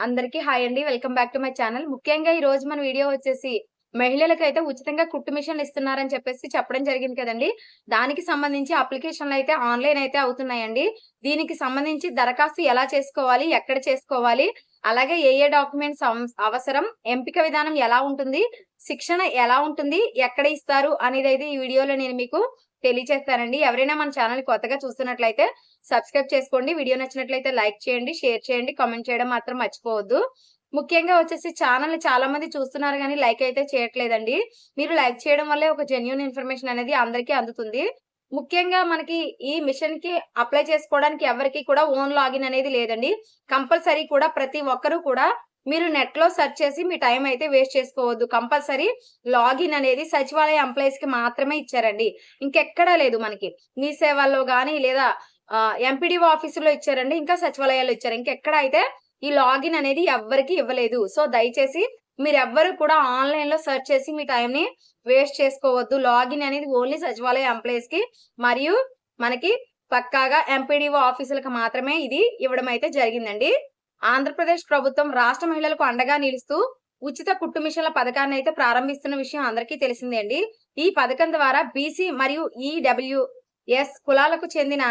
అందరికీ హాయ్ అండి. Welcome back to my channel. ముఖ్యంగా ఈ రోజు మన వీడియో వచ్చేసి మహిళలకైతే ఉచితంగా కుట్టు మిషన్లు ఇస్తున్నారని చెప్పేసి చెప్పడం జరిగింది కదండి. దానికి సంబంధించి అప్లికేషన్లు అయితే ఆన్లైన్ అయితే అవుతున్నాయండి. దీనికి సంబంధించి దరఖాస్తు ఎలా చేసుకోవాలి ఎక్కడ చేసుకోవాలి అలాగే ఏ ఏ డాక్యుమెంట్స్ అవసరం ఎంపిక విధానం ఎలా ఉంటుంది శిక్షణ ఎలా ఉంటుంది ఎక్కడ ఇస్తారు అనేది అయితే ఈ వీడియోలో నేను మీకు తెలియజేస్తానండి ఎవరైనా మన ఛానల్ కొత్తగా చూస్తున్నట్లయితే సబ్స్క్రైబ్ చేసుకోండి. వీడియో నచ్చినట్లయితే లైక్ చేయండి షేర్ చేయండి కామెంట్ చేయడం మాత్రం మర్చిపోవద్దు. ముఖ్యంగా వచ్చేసి ఛానల్ చాలా మంది చూస్తున్నారు కానీ లైక్ అయితే చేయట్లేదండి. మీరు లైక్ చేయడం వల్లే ఒక జెన్యున్ ఇన్ఫర్మేషన్ అనేది అందరికీ అందుతుంది. ముఖ్యంగా మనకి ఈ మిషన్కి అప్లై చేసుకోవడానికి ఎవరికి కూడా ఓన్ లాగిన్ అనేది లేదండి. కంపల్సరీ కూడా ప్రతి ఒక్కరూ కూడా మీరు నెట్లో సెర్చ్ చేసి మీ టైం అయితే వేస్ట్ చేసుకోవద్దు. కంపల్సరీ లాగిన్ అనేది సచివాలయ ఎంప్లాయీస్కి మాత్రమే ఇచ్చారండి. ఇంకెక్కడా లేదు మనకి. మీ సేవల్లో కానీ లేదా ఎంపీడీఓ ఆఫీసులో ఇచ్చారండి ఇంకా సచివాలయాల్లో ఇచ్చారు. ఇంకెక్కడ అయితే ఈ లాగిన్ అనేది ఎవ్వరికి ఇవ్వలేదు. సో దయచేసి మీరు ఎవ్వరు కూడా ఆన్లైన్లో సెర్చ్ చేసి మీ టైంని వేస్ట్ చేసుకోవద్దు. లాగిన్ అనేది ఓన్లీ సచివాలయ ఎంప్లాయీస్కి మరియు మనకి పక్కాగా ఎంపీడీఓ ఆఫీసులకు మాత్రమే ఇది ఇవ్వడం అయితే జరిగిందండి. ఆంధ్రప్రదేశ్ ప్రభుత్వం రాష్ట్ర మహిళలకు అండగా నిలుస్తూ ఉచిత కుట్టు మిషన్ల పథకాన్ని అయితే ప్రారంభిస్తున్న విషయం అందరికీ తెలిసిందే అండి. ఈ పథకం ద్వారా బీసీ మరియు ఈడబ్ల్యూఎస్ కులాలకు చెందిన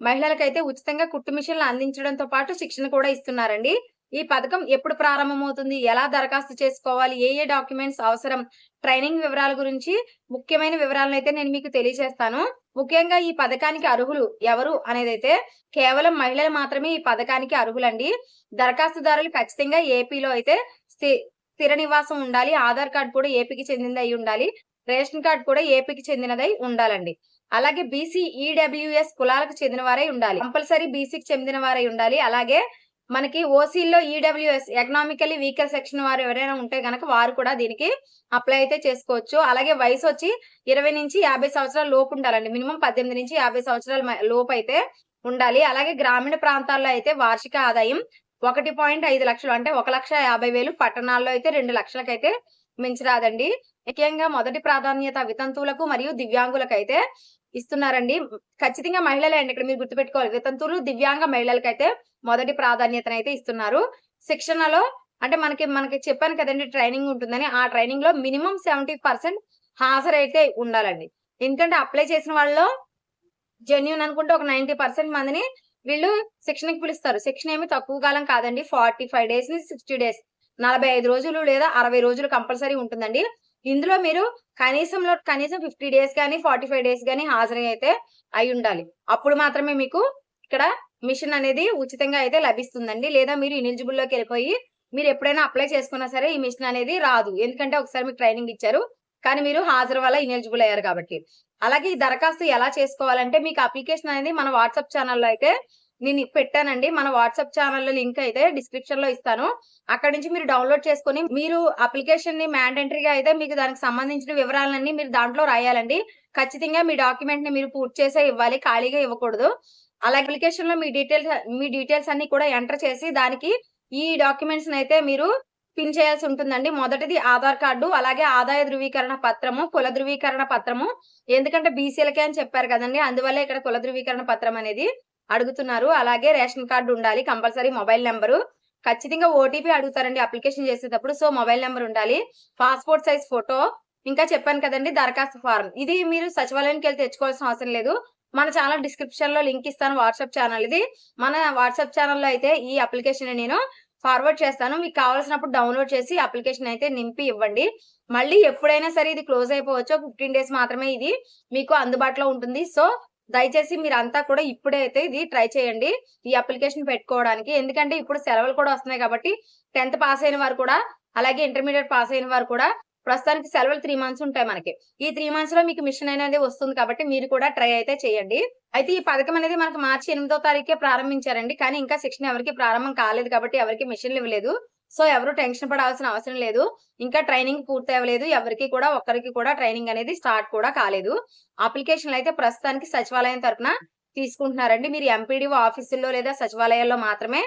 మహిళలకైతే ఉచితంగా కుట్టు మిషన్లు అందించడంతో పాటు శిక్షణ కూడా ఇస్తున్నారండి. ఈ పథకం ఎప్పుడు ప్రారంభమవుతుంది? ఎలా దరఖాస్తు చేసుకోవాలి? ఏ ఏ డాక్యుమెంట్స్ అవసరం? ట్రైనింగ్ వివరాల గురించి ముఖ్యమైన వివరాలను అయితే నేను మీకు తెలియజేస్తాను. ముఖ్యంగా ఈ పథకానికి అర్హులు ఎవరు అనేది అయితే కేవలం మహిళలు మాత్రమే ఈ పథకానికి అర్హులండి. దరఖాస్తుదారులు ఖచ్చితంగా ఏపీలో అయితే స్థిర నివాసం ఉండాలి. ఆధార్ కార్డు కూడా ఏపీకి చెందినది అయి ఉండాలి. రేషన్ కార్డు కూడా ఏపీకి చెందినదై ఉండాలండి. అలాగే బీసీ ఈడబ్ల్యూఎస్ కులాలకు చెందిన వారై ఉండాలి. కంపల్సరీ బీసీకి చెందిన వారై ఉండాలి. అలాగే మనకి ఓసీలో ఈడబ్ల్యూఎస్ ఎకనామికలీ వీకర్ సెక్షన్ వారు ఎవరైనా ఉంటే గనక వారు కూడా దీనికి అప్లై అయితే చేసుకోవచ్చు. అలాగే వయసు వచ్చి ఇరవై నుంచి యాభై సంవత్సరాల లోపు ఉండాలండి. మినిమం పద్దెనిమిది నుంచి యాభై సంవత్సరాల లోపు అయితే ఉండాలి. అలాగే గ్రామీణ ప్రాంతాల్లో అయితే వార్షిక ఆదాయం ఒకటి పాయింట్ ఐదు లక్షలు. అంటే ఒక లక్ష యాభై వేలు పట్టణాల్లో అయితే రెండు లక్షలకైతే మించరాదండి. ముఖ్యంగా మొదటి ప్రాధాన్యత వితంతువులకు మరియు దివ్యాంగులకు అయితే ఇస్తున్నారండి. ఖచ్చితంగా మహిళలే అండి ఇక్కడ మీరు గుర్తుపెట్టుకోవాలి. వితంతువులు దివ్యాంగ మహిళలకైతే మొదటి ప్రాధాన్యతనైతే ఇస్తున్నారు. శిక్షణలో అంటే మనకి మనకి చెప్పాను కదండి ట్రైనింగ్ ఉంటుందని. ఆ ట్రైనింగ్లో మినిమం సెవెంటీ పర్సెంట్ హాజరైతే ఉండాలండి. ఎందుకంటే అప్లై చేసిన వాళ్ళలో జెన్యున్ అనుకుంటే ఒక నైన్టీ పర్సెంట్ మందిని వీళ్ళు శిక్షణకి పిలుస్తారు. శిక్షణ ఏమి తక్కువ కాలం కాదండి. ఫార్టీ ఫైవ్ డేస్ని సిక్స్టీ డేస్ నలభై ఐదు రోజులు లేదా అరవై రోజులు కంపల్సరీ ఉంటుందండి. ఇందులో మీరు కనీసంలో కనీసం ఫిఫ్టీ డేస్ కానీ ఫార్టీ ఫైవ్ డేస్ కానీ హాజరు అయితే అయి ఉండాలి. అప్పుడు మాత్రమే మీకు ఇక్కడ మిషన్ అనేది ఉచితంగా అయితే లభిస్తుందండి. లేదా మీరు ఇనిలిజిబుల్లోకి వెళ్ళిపోయి మీరు ఎప్పుడైనా అప్లై చేసుకున్నా సరే ఈ మిషన్ అనేది రాదు. ఎందుకంటే ఒకసారి మీకు ట్రైనింగ్ ఇచ్చారు. కానీ మీరు హాజరు వల్ల ఇనిలిజిబుల్ అయ్యారు కాబట్టి. అలాగే ఈ దరఖాస్తు ఎలా చేసుకోవాలంటే మీకు అప్లికేషన్ అనేది మన వాట్సాప్ ఛానల్లో అయితే నేను పెట్టానండి. మన వాట్సాప్ ఛానల్లో లింక్ అయితే డిస్క్రిప్షన్లో ఇస్తాను. అక్కడ నుంచి మీరు డౌన్లోడ్ చేసుకుని మీరు అప్లికేషన్ని మ్యాండేటరీగా అయితే మీకు దానికి సంబంధించిన వివరాలన్నీ మీరు దాంట్లో రాయాలండి. ఖచ్చితంగా మీ డాక్యుమెంట్ని మీరు పూర్తి చేసే ఇవ్వాలి. ఖాళీగా ఇవ్వకూడదు. అలా అప్లికేషన్లో మీ డీటెయిల్స్ మీ డీటెయిల్స్ అన్ని కూడా ఎంటర్ చేసి దానికి ఈ డాక్యుమెంట్స్ అయితే మీరు పిన్ చేయాల్సి ఉంటుందండి. మొదటిది ఆధార్ కార్డు అలాగే ఆదాయ ధృవీకరణ పత్రము కుల ధృవీకరణ పత్రము. ఎందుకంటే బీసీలకే అని చెప్పారు కదండి. అందువల్ల ఇక్కడ కుల ధృవీకరణ పత్రం అనేది అడుగుతున్నారు. అలాగే రేషన్ కార్డు ఉండాలి కంపల్సరీ మొబైల్ నెంబరు. ఖచ్చితంగా ఓటీపీ అడుగుతారండి అప్లికేషన్ చేసేటప్పుడు. సో మొబైల్ నెంబర్ ఉండాలి. Passport size photo. ఇంకా చెప్పాను కదండి దరఖాస్తు ఫారం. ఇది మీరు సచివాలయానికి వెళ్ళి తెచ్చుకోవాల్సిన అవసరం లేదు. మన ఛానల్ డిస్క్రిప్షన్లో లింక్ ఇస్తాను వాట్సాప్ ఛానల్ ఇది. మన వాట్సాప్ ఛానల్లో అయితే ఈ అప్లికేషన్ నేను ఫార్వర్డ్ చేస్తాను. మీకు కావాల్సినప్పుడు డౌన్లోడ్ చేసి అప్లికేషన్ అయితే నింపి ఇవ్వండి. మళ్ళీ ఎప్పుడైనా సరే ఇది క్లోజ్ అయిపోవచ్చు. ఫిఫ్టీన్ డేస్ మాత్రమే ఇది మీకు అందుబాటులో ఉంటుంది. సో దయచేసి మీరు అంతా కూడా ఇప్పుడే అయితే ఇది ట్రై చేయండి ఈ అప్లికేషన్ పెట్టుకోవడానికి. ఎందుకంటే ఇప్పుడు సెలవులు కూడా వస్తున్నాయి కాబట్టి టెన్త్ పాస్ అయిన వారు కూడా అలాగే ఇంటర్మీడియట్ పాస్ అయిన వారు కూడా ప్రస్తుతానికి సెలవులు త్రీ మంత్స్ ఉంటాయి మనకి. ఈ త్రీ మంత్స్లో మీకు మిషన్ అనేది వస్తుంది కాబట్టి మీరు కూడా ట్రై అయితే చేయండి. అయితే ఈ పథకం అనేది మనకు మార్చి ఎనిమిదో తారీఖే ప్రారంభించారండి. కానీ ఇంకా శిక్షణ ఎవరికి ప్రారంభం కాలేదు కాబట్టి ఎవరికి మిషన్లు ఇవ్వలేదు. సో ఎవరు టెన్షన్ పడాల్సిన అవసరం లేదు. ఇంకా ట్రైనింగ్ పూర్తి అవ్వలేదు. ఎవరికి కూడా ఒక్కరికి కూడా ట్రైనింగ్ అనేది స్టార్ట్ కూడా కాలేదు. అప్లికేషన్లు అయితే ప్రస్తుతానికి సచివాలయం తరఫున తీసుకుంటున్నారండి. మీరు ఎంపీడీఓ ఆఫీసుల్లో లేదా సచివాలయాల్లో మాత్రమే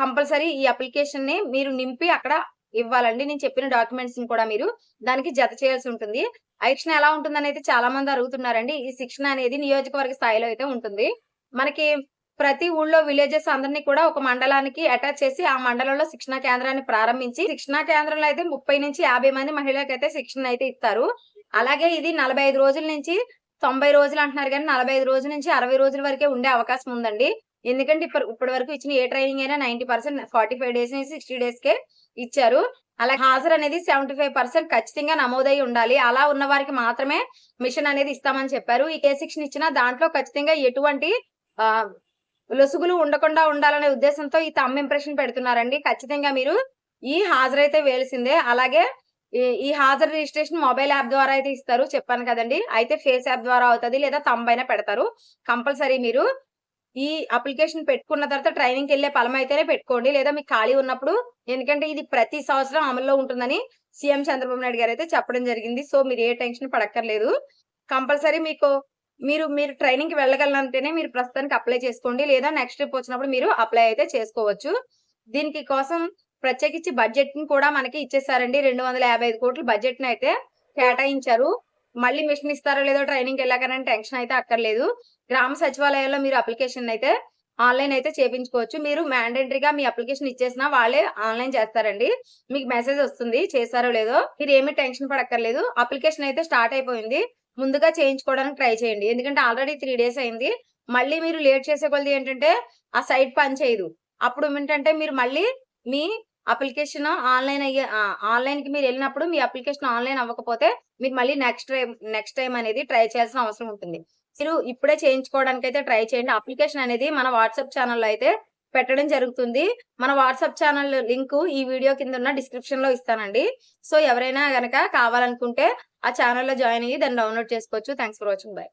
కంపల్సరీ ఈ అప్లికేషన్ని మీరు నింపి అక్కడ ఇవ్వాలండి. నేను చెప్పిన డాక్యుమెంట్స్ని కూడా మీరు దానికి జత చేయాల్సి ఉంటుంది. శిక్షణ ఎలా ఉంటుందని అయితే చాలా మంది అడుగుతున్నారండి. ఈ శిక్షణ అనేది నియోజకవర్గ స్థాయిలో అయితే ఉంటుంది. మనకి ప్రతి ఊళ్ళో విలేజెస్ అందరినీ కూడా ఒక మండలానికి అటాచ్ చేసి ఆ మండలంలో శిక్షణా కేంద్రాన్ని ప్రారంభించి శిక్షణా కేంద్రంలో అయితే ముప్పై నుంచి యాభై మంది మహిళలకు అయితే శిక్షణ అయితే ఇస్తారు. అలాగే ఇది నలభై ఐదు రోజుల నుంచి తొంభై రోజులు అంటున్నారు కానీ నలభై ఐదు రోజుల నుంచి అరవై రోజుల వరకే ఉండే అవకాశం ఉందండి. ఎందుకంటే ఇప్పుడు ఇప్పటి వరకు ఇచ్చిన ఏ ట్రైనింగ్ అయినా ninety percent forty five days నుంచి సిక్స్టీ డేస్ కే ఇచ్చారు. అలాగే హాజరు అనేది సెవెంటీ ఫైవ్ పర్సెంట్ ఖచ్చితంగా నమోదై ఉండాలి. అలా ఉన్న వారికి మాత్రమే మిషన్ అనేది ఇస్తామని చెప్పారు. ఈ కే శిక్షణ ఇచ్చిన దాంట్లో ఖచ్చితంగా ఎటువంటి లొసుగులు ఉండకుండా ఉండాలనే ఉద్దేశంతో ఈ తమ్ ఇంప్రెషన్ పెడుతున్నారండి. ఖచ్చితంగా మీరు ఈ హాజరైతే వేలిసిందే అలాగే ఈ- హాజరు రిజిస్ట్రేషన్ మొబైల్ యాప్ ద్వారా అయితే ఇస్తారు. చెప్పాను కదండి. అయితే ఫేస్ యాప్ ద్వారా అవుతుంది లేదా తంబ్ పెడతారు. కంపల్సరీ మీరు ఈ అప్లికేషన్ పెట్టుకున్న తర్వాత ట్రైనింగ్ వెళ్ళే ఫలం అయితేనే పెట్టుకోండి. లేదా మీకు ఖాళీ ఉన్నప్పుడు ఎందుకంటే ఇది ప్రతి సంవత్సరం అమల్లో ఉంటుందని సీఎం చంద్రబాబు నాయుడు గారు అయితే చెప్పడం జరిగింది. సో మీరు ఏ టెన్షన్ పడక్కర్లేదు. కంపల్సరీ మీకు మీరు మీరు ట్రైనింగ్కి వెళ్ళగలంటేనే మీరు ప్రస్తుతానికి అప్లై చేసుకోండి. లేదా నెక్స్ట్ ట్రిప్ వచ్చినప్పుడు మీరు అప్లై అయితే చేసుకోవచ్చు. దీనికి కోసం ప్రత్యేకించి బడ్జెట్ని కూడా మనకి ఇచ్చేసారండి. రెండు వందల యాభై ఐదు కోట్ల బడ్జెట్ని అయితే కేటాయించారు. మళ్ళీ మిషన్ ఇస్తారో లేదో ట్రైనింగ్ వెళ్ళాకనే టెన్షన్ అయితే అక్కర్లేదు. గ్రామ సచివాలయంలో మీరు అప్లికేషన్ అయితే ఆన్లైన్ అయితే చేపించుకోవచ్చు. మీరు మ్యాండేటరీగా మీ అప్లికేషన్ ఇచ్చేసినా వాళ్ళే ఆన్లైన్ చేస్తారండి. మీకు మెసేజ్ వస్తుంది చేశారో లేదో. మీరు ఏమీ టెన్షన్ పడక్కర్లేదు. అప్లికేషన్ అయితే స్టార్ట్ అయిపోయింది. ముందుగా చేయించుకోవడానికి ట్రై చేయండి. ఎందుకంటే ఆల్రెడీ త్రీ డేస్ అయింది. మళ్ళీ మీరు లేట్ చేసే కొలది ఏంటంటే ఆ సైట్ పని చేయదు. అప్పుడు ఏంటంటే మీరు మళ్ళీ మీ అప్లికేషన్ ఆన్లైన్ అయ్యే ఆన్లైన్కి మీరు వెళ్ళినప్పుడు మీ అప్లికేషన్ ఆన్లైన్ అవ్వకపోతే మీరు మళ్ళీ నెక్స్ట్ టైం నెక్స్ట్ టైం అనేది ట్రై చేయాల్సిన అవసరం ఉంటుంది. మీరు ఇప్పుడే చేయించుకోవడానికి అయితే ట్రై చేయండి. అప్లికేషన్ అనేది మన వాట్సాప్ ఛానల్లో అయితే పెట్టడం జరుగుతుంది. మన వాట్సాప్ ఛానల్ లింక్ ఈ వీడియో కింద ఉన్న డిస్క్రిప్షన్లో ఇస్తానండి. సో ఎవరైనా గనక కావాలనుకుంటే ఆ ఛానల్లో జాయిన్ అయ్యి దాన్ని డౌన్లోడ్ చేసుకోవచ్చు. Thanks for watching. బై.